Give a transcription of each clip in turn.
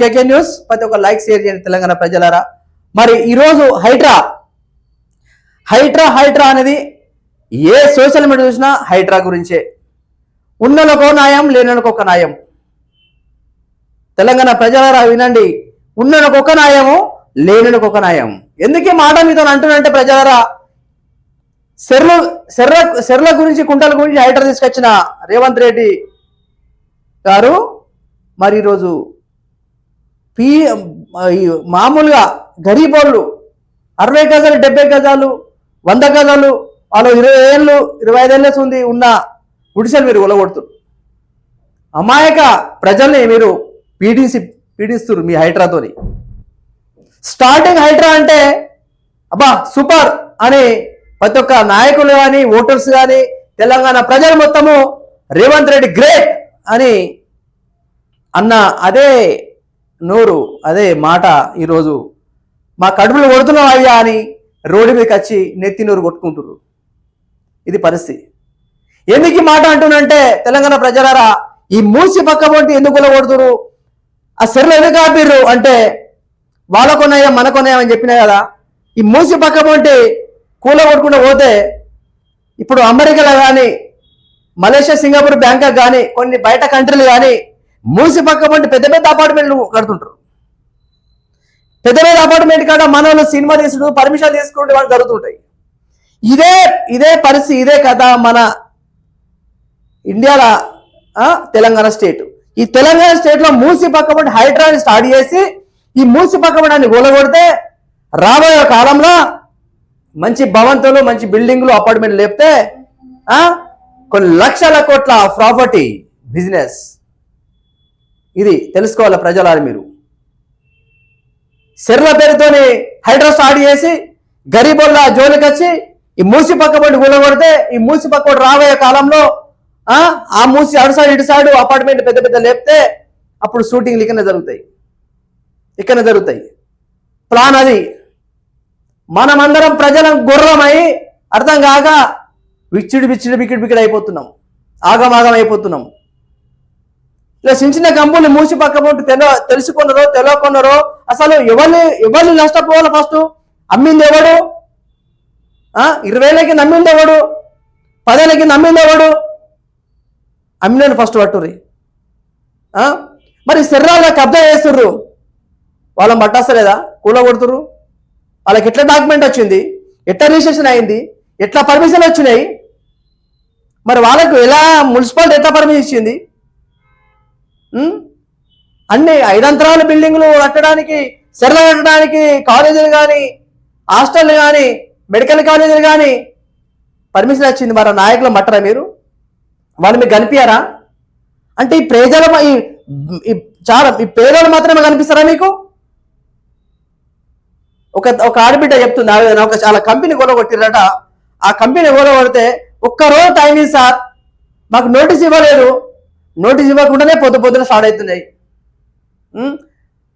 కేకే news ప్రతి ఒక్క like share చేయండి తెలంగాణ ప్రజలారా. మరి ఈరోజు హైడ్రా. హైడ్రా హైడ్రా అనేది ఏ సోషల్ మీడియా చూసినా హైడ్రా గురించే. ఉన్నలకో ఒక న్యాయం లేనలకు న్యాయం. తెలంగాణ ప్రజలారా వినండి. ఉన్ననకొక నాయము న్యాయము నాయం ఎందుకే న్యాయం. మాట మీతో అంటున్నంటే ప్రజలారా సెర్ల సెర్ర సెర్ల గురించి కుంటల గురించి హైడ్రా తీసుకొచ్చిన రేవంత్ రెడ్డి గారు మరి ఈరోజు పీ మామూలుగా మామూలుగా వాళ్ళు అరవై గజాలు డెబ్బై గజాలు వంద గజాలు వాళ్ళు ఇరవై ఏళ్ళు ఇరవై ఐదేళ్ళ ఉంది ఉన్న గుడిసెలు మీరు ఉలగొడుతున్నారు అమాయక ప్రజల్ని మీరు పీడించి పీడిస్తున్నారు మీ హైడ్రాతోని స్టార్టింగ్ హైడ్రా అంటే అబ్బా సూపర్ అని ప్రతి ఒక్క నాయకులు కానీ ఓటర్స్ కానీ తెలంగాణ ప్రజలు మొత్తము రేవంత్ రెడ్డి గ్రేట్. అని అన్న అదే నోరు అదే మాట ఈరోజు మా కడుపులు కొడుతున్నాం అయ్యా అని రోడ్డు మీదకి వచ్చి నెత్తి నోరు కొట్టుకుంటున్నారు ఇది పరిస్థితి. ఎందుకు ఈ మాట అంటున్నంటే తెలంగాణ ప్రజలారా ఈ మూసి పక్క పొంటి ఎందుకు కొలగొడుతురు ఆ సెర్లు ఎందుకు ఆపిర్రు అంటే వాళ్ళకున్నాయా మనకున్నాయా అని చెప్పినా కదా. ఈ మూసి పక్క పొంటి కూల కొట్టుకుంటూ పోతే ఇప్పుడు అమెరికాలో కానీ మలేషియా సింగపూర్ బ్యాంకాక్ కానీ కొన్ని బయట కంట్రీలు కానీ మూసి పక్క వంటి పెద్ద పెద్ద అపార్ట్మెంట్లు కడుతుంటారు. పెద్ద పెద్ద అపార్ట్మెంట్ కాడ మన సినిమా తీసుడు పర్మిషన్ తీసుకుంటే వాళ్ళు జరుగుతుంటాయి. ఇదే ఇదే పరిస్థితి ఇదే కథ మన ఇండియాలో తెలంగాణ స్టేట్. ఈ తెలంగాణ స్టేట్లో మూసి పక్కబడి హైడ్రాని స్టార్ట్ చేసి ఈ మూసి పక్కబడాన్ని కూలగొడితే రాబోయే కాలంలో మంచి భవంతులు మంచి బిల్డింగ్లు అపార్ట్మెంట్లు లేపితే ఆ, కొన్ని లక్షల కోట్ల ప్రాపర్టీ బిజినెస్. ఇది తెలుసుకోవాలి ప్రజలారి మీరు? సెర్ల పేరుతోని హైడ్రా స్టార్ట్ చేసి గరీబోళ్ళ జోలికి వచ్చి ఈ మూసి పక్కబడి కూలగొడితే ఈ మూసి పక్కబడి రాబోయే కాలంలో ఆ ఆ మూసి అటు సైడ్ ఇటు సైడ్ అపార్ట్మెంట్ పెద్ద పెద్ద లేపితే అప్పుడు షూటింగ్లు ఇక్కడనే జరుగుతాయి. ఇక్కడనే జరుగుతాయి. ప్లాన్ అది. మనమందరం ప్రజలం గుర్రమై అర్థం కాక విచ్చిడి విచ్చిడి బికిడి బికిడి అయిపోతున్నాం. ఆగమాగం అయిపోతున్నాం. ఇలా చిన్న చిన్న కంపెనీలు మూసి పక్కపోటు తెల తెలుసుకున్నారో తెలియకున్నారో అసలు ఎవరిని ఎవరిని నష్టపోవాలి ఫస్ట్? అమ్మింది ఎవడు? ఇరవైలకి నమ్మింది ఎవడు? పదేళ్ళకి నమ్మింది ఎవడు? అమ్మినాను ఫస్ట్ పట్టుర్రి మరి శరీరాల కబ్జా చేస్తుర్రు. వాళ్ళని పట్టస్తలేదా కూల కొడుతుర్రు. వాళ్ళకి ఎట్లా డాక్యుమెంట్ వచ్చింది? ఎట్లా రిజిస్ట్రేషన్ అయింది? ఎట్లా పర్మిషన్ వచ్చినాయి? మరి వాళ్ళకు ఎలా మున్సిపాలిటీ ఎంత పర్మిషన్ ఇచ్చింది? అన్ని ఐదంతరాల బిల్డింగ్లు కట్టడానికి సెరలు కట్టడానికి కాలేజీలు కానీ హాస్టల్ కానీ మెడికల్ కాలేజీలు కానీ పర్మిషన్ వచ్చింది. మరి నాయకులు మట్టరా మీరు? వాళ్ళు మీకు కనిపించారా అంటే ఈ ప్రజల ఈ చాలా ఈ పేదలు మాత్రమే కనిపిస్తారా మీకు? ఒక ఒక ఆడబిడ్డ చెప్తుంది ఆవిడ ఒక చాలా కంపెనీ గొడవ కొట్టిరట ఆ కంపెనీ గొడవ కొడితే రోజు టైం ఇయ్యి సార్. మాకు నోటీస్ ఇవ్వలేదు. నోటీస్ ఇవ్వకుండానే పొద్దు పొద్దున స్టార్ట్ అవుతున్నాయి?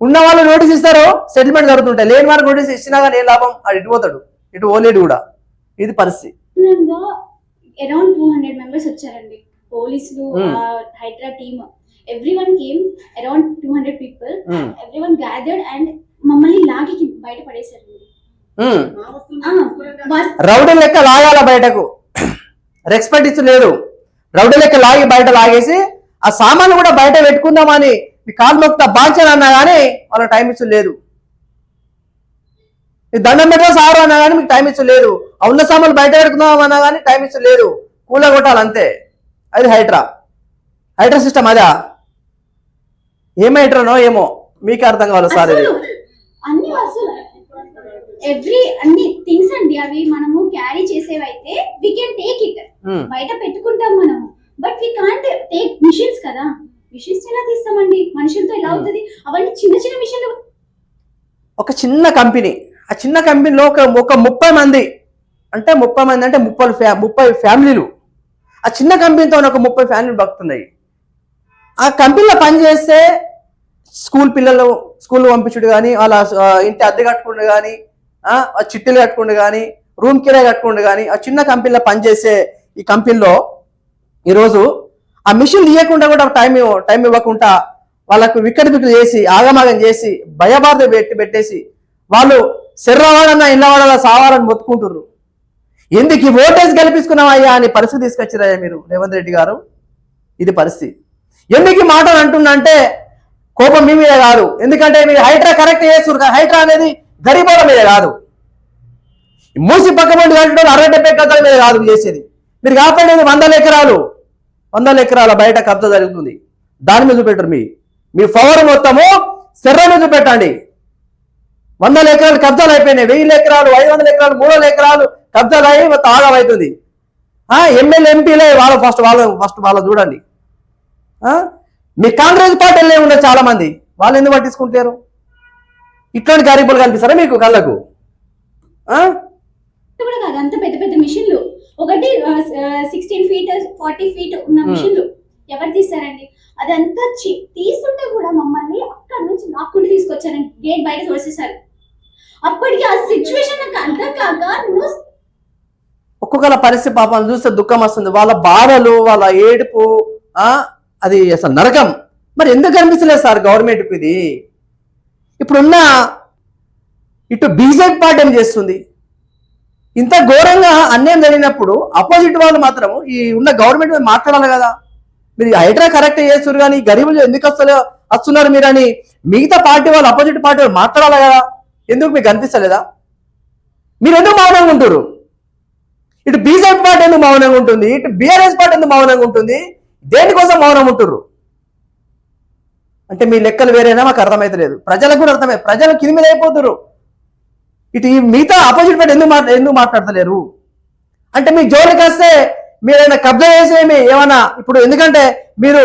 ఉన్న వాళ్ళు నోటీస్ ఇస్తారు సెటిల్మెంట్ జరుగుతుంటాయి. లేని వారికి నోటీస్ ఇచ్చినా కానీ ఏం లాభం? అది ఇటు పోతాడు. ఇటు పోలేడు కూడా. ఇది పరిస్థితి. అరౌండ్ టూ హండ్రెడ్ మెంబర్స్ వచ్చారండి. పోలీసులు. HYDRAA team. Every one came around two hundred people. Every one gathered and మమ్మల్ని లాగి బయట పడేశారు ఉం. Ah, రౌడీ లెక్క లాగాల బయటకు. రెస్పెక్ట్ ఇచ్చి రౌడీ లెక్క లాగి బయట లాగేసి ఆ సామాన్లు కూడా బయట పెట్టుకుందామని మీ కాలు మొక్త బాంచని అన్నా కానీ వాళ్ళ టైం ఇచ్చు లేదు. దండం పెట్టా సారు అన్నా కానీ మీకు టైం ఇచ్చు లేదు. ఆ ఉన్న సామాన్లు బయట పెట్టుకుందాం అన్నా కానీ టైం ఇచ్చు లేదు. కూల కొట్టాలి అంతే అది హైడ్రా. హైడ్రా సిస్టమ్ అదా? ఏం హైడ్రానో ఏమో? మీకు అర్థం కావాలి సార్ ఇది? అన్ని ఎవ్రీ అన్ని థింగ్స్ అండి అవి మనము క్యారీ చేసేవైతే వి కెన్ టేక్ ఇట్ బయట పెట్టుకుంటాం మనము but we can't take machines కదా. మిషన్స్ ఎలా తీస్తామండి? మనుషులతో ఎలా Hmm. అవుతుంది? అవన్నీ చిన్న చిన్న మిషన్లు ఒక చిన్న కంపెనీ. ఆ చిన్న కంపెనీలో ఒక ఒక ముప్పై మంది. అంటే ముప్పై మంది అంటే ముప్పై ఫ్యా ముప్పై ఫ్యామిలీలు. ఆ చిన్న కంపెనీతో ఒక ముప్పై ఫ్యామిలీలు బతుకుతున్నాయి. ఆ కంపెనీలో పనిచేస్తే స్కూల్ పిల్లలు స్కూల్ పంపించుడు కానీ వాళ్ళ ఇంటి అద్దె కట్టుకుండు కానీ ఆ చిట్టీలు కట్టుకుండు కానీ రూమ్ కిరాయి కట్టుకుండు కానీ ఆ చిన్న కంపెనీలో పనిచేసే ఈ కంపెనీలో ఈరోజు ఆ మిషన్ తీయకుండా కూడా టైం ఇవ్వ- టైం ఇవ్వకుండా వాళ్ళకు విక్కడి బిక్కులు చేసి ఆగమాగం చేసి భయబాధ పెట్టి పెట్టేసి వాళ్ళు శర్రవాడన్నా ఇళ్ళవాడన్నా సావాలని మొత్తుకుంటున్నారు ఎందుకు ఈ ఓటేజ్ గెలిపించుకున్నామయ్యా అని పరిస్థితి తీసుకొచ్చారయ్యా మీరు రేవంత్ రెడ్డి గారు? ఇది పరిస్థితి. ఎందుకు ఈ మాటలు అంటున్నా అంటే కోపం మీ మీద కాదు. ఎందుకంటే మీరు హైడ్రా కరెక్ట్ చేస్తున్నారు హైడ్రా అనేది గరీబోల మీద కాదు. మూసి పక్కబండి కట్టడం అరవై డెబ్బై మీద కాదు చేసేది. మీరు కాపాడేది వందల ఎకరాలు. వందల ఎకరాల బయట కబ్జా జరుగుతుంది. దాని మీద చూపెట్టరు మీ. మీ పవర్ మొత్తము శర్ర మీద చూపెట్టండి. వందల ఎకరాలు కబ్జాలు అయిపోయినాయి. వెయ్యి ఎకరాలు ఐదు వందల ఎకరాలు మూడు వందల ఎకరాలు కబ్జాలు అయ్యి మొత్తం ఆగమవుతుంది ఎమ్మెల్యే ఎంపీలే వాళ్ళ ఫస్ట్ వాళ్ళ ఫస్ట్ వాళ్ళ చూడండి. మీ కాంగ్రెస్ పార్టీ వెళ్ళే చాలా మంది వాళ్ళు ఎందుకు పట్టించుకుంటారు ఇట్లాంటి గరీబులు కనిపిస్తారా మీకు కళ్ళకు? అంత పెద్ద పెద్ద మిషన్లు. ఒకటి సిక్స్టీన్ ఫీట్ ఫార్టీ ఫీట్ ఉన్న Hmm. మిషన్లు ఎవరు తీస్తారండి? అదంతా తీస్తుంటే కూడా మమ్మల్ని అక్కడ నుంచి లాక్కుంటూ తీసుకొచ్చారండి గేట్ బయట తోసేశారు. అప్పటికి ఆ సిచ్యువేషన్ నాకు అర్థం కాక నేను ఒక్కొక్కల పరిస్థితి పాపం చూస్తే దుఃఖం వస్తుంది. వాళ్ళ బాధలు వాళ్ళ ఏడుపు ఆ అది అసలు నరకం. మరి ఎందుకు కనిపిస్తలేదు సార్ గవర్నమెంట్కి ఇది? ఇప్పుడున్న ఇటు బీజేపీ పార్టీ ఏం చేస్తుంది? ఇంత ఘోరంగా అన్యాయం జరిగినప్పుడు అపోజిట్ వాళ్ళు మాత్రం ఈ ఉన్న గవర్నమెంట్ మీద మాట్లాడాలి కదా. మీరు హైడ్రా కరెక్ట్ చేస్తున్నారు కానీ గరీబులు ఎందుకు వస్తలే వస్తున్నారు మీరు అని మిగతా పార్టీ వాళ్ళు అపోజిట్ పార్టీ వాళ్ళు మాట్లాడాలి కదా. ఎందుకు మీకు అనిపిస్తలేదా? మీరు ఎందుకు మౌనంగా ఉంటారు ఇటు బీజేపీ పార్టీ ఎందుకు మౌనంగా ఉంటుంది? ఇటు బీఆర్ఎస్ పార్టీ ఎందుకు మౌనంగా ఉంటుంది? దేనికోసం మౌనం ఉంటారు అంటే మీ లెక్కలు వేరేనా? మాకు అర్థమైతలేదు. ప్రజలకు కూడా అర్థమై ప్రజలు కింది మీద అయిపోతున్నారు ఇటు ఈ మిగతా ఆపోజిట్ పార్టీ ఎందుకు మాట్లా ఎందుకు మాట్లాడతలేరు? అంటే మీ జోలికి వస్తే మీరైనా కబ్జా చేసేమి ఏమన్నా ఇప్పుడు ఎందుకంటే మీరు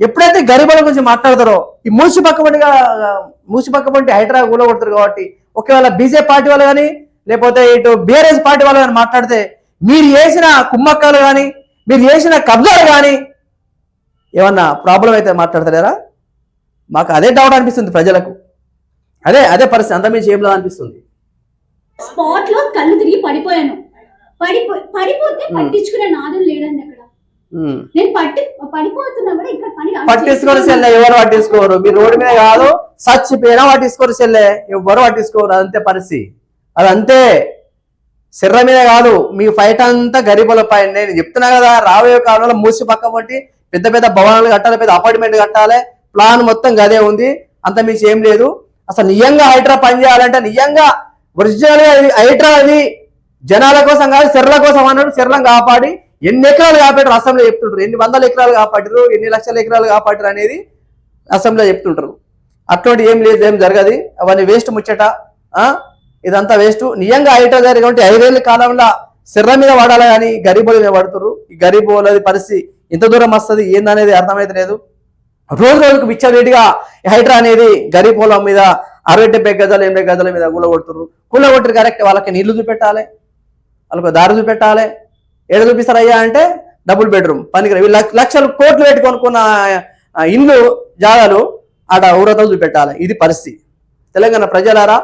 ఎప్పుడైతే గరీబుల గురించి మాట్లాడతారో ఈ మూసి పక్కబడిగా మూసి పక్కబడి హైడ్రా కూలగొడతారు కాబట్టి ఒకవేళ బీజేపీ పార్టీ వాళ్ళు కానీ లేకపోతే ఇటు బీఆర్ఎస్ పార్టీ వాళ్ళు కానీ మాట్లాడితే మీరు చేసిన కుమ్మక్కలు కానీ మీరు చేసిన కబ్జాలు కానీ ఏమన్నా ప్రాబ్లం అయితే మాట్లాడతలేరా? మాకు అదే డౌట్ అనిపిస్తుంది ప్రజలకు. అదే అదే పరిస్థితి అంత మించి ఏం అనిపిస్తుంది. స్పాట్లో కళ్ళు తిరిగి పడిపోయాను. పడిపో పడిపోతే. పట్టించుకునే నాదులు లేడండి అక్కడ. నేను పట్టి పడిపోతున్నా కూడా ఇక్కడ పని పట్టించుకోరు సెల్లె ఎవరు పట్టించుకోరు. మీరు రోడ్డు మీద కాదు చచ్చిపోయినా పట్టించుకోరు సెల్లె ఎవరు పట్టించుకోరు అదంతే పరిస్థితి. అదంతే. శర్ర మీద కాదు మీ ఫైట్ అంతా గరీబుల పైన నేను చెప్తున్నా కదా రాబోయే కాలంలో మూసి పక్క పట్టి పెద్ద పెద్ద భవనాలు కట్టాలి పెద్ద అపార్ట్మెంట్ కట్టాలి. ప్లాన్ మొత్తం గదే ఉంది. అంత మించి ఏం లేదు. అసలు నిజంగా హైడ్రా పని చేయాలంటే నిజంగా ఒరిజినల్ ఐట్రా హైడ్రా అది. జనాల కోసం కాదు సెర్ల కోసం అన్నాడు. సెర్లం కాపాడి ఎన్ని ఎకరాలు కాపాడారు అసెంబ్లీ చెప్తుంటారు. ఎన్ని వందల ఎకరాలు కాపాడారు ఎన్ని లక్షల ఎకరాలు కాపాడారు అనేది అసెంబ్లీలో చెప్తుంటారు. అటువంటి ఏం లేదు ఏం జరగదు. అవన్నీ వేస్ట్ ముచ్చట. ఇదంతా వేస్ట్. నిజంగా హైడ్రా జరిగినటువంటి ఐదేళ్ళ కాలంలో సిర్ర మీద పడాలి కానీ గరీబుల మీద పడుతున్నారు ఈ గరీబులది పరిస్థితి ఎంత దూరం వస్తుంది ఏందనేది అర్థమైతే లేదు. రోజు రోజుకు విచ్చలరేటిగా హైడ్రా అనేది గరీబ్ పొలం మీద అరవై డెబ్బై గజాలు ఎనభై గజాల మీద కూలగొడుతున్నారు కూలగొట్టరు కరెక్ట్ వాళ్ళకి నీళ్ళు చూపెట్టాలి వాళ్ళకి దారి చూపెట్టాలి. ఏడ చూపిస్తారు అయ్యా అంటే డబుల్ బెడ్రూమ్. పనికి లక్ష- లక్షలు కోట్లు పెట్టి కొనుక్కున్న ఆ, ఇండ్లు జాగాలు ఆడ ఊరతలు చూపెట్టాలి. ఇది పరిస్థితి. తెలంగాణ ప్రజలారా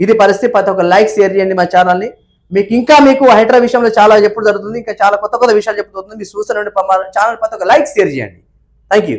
ఇది పరిస్థితి. ప్రతి ఒక్క లైక్ షేర్ చేయండి మా ఛానల్ని. మీకు ఇంకా మీకు హైడ్రా విషయంలో చాలా ఎప్పుడు జరుగుతుంది ఇంకా చాలా కొత్త కొత్త విషయాలు చెప్పుతుంది. మీరు చూస్తున్న ఛానల్ ప్రతి ఒక్క లైక్ షేర్ చేయండి. Thank you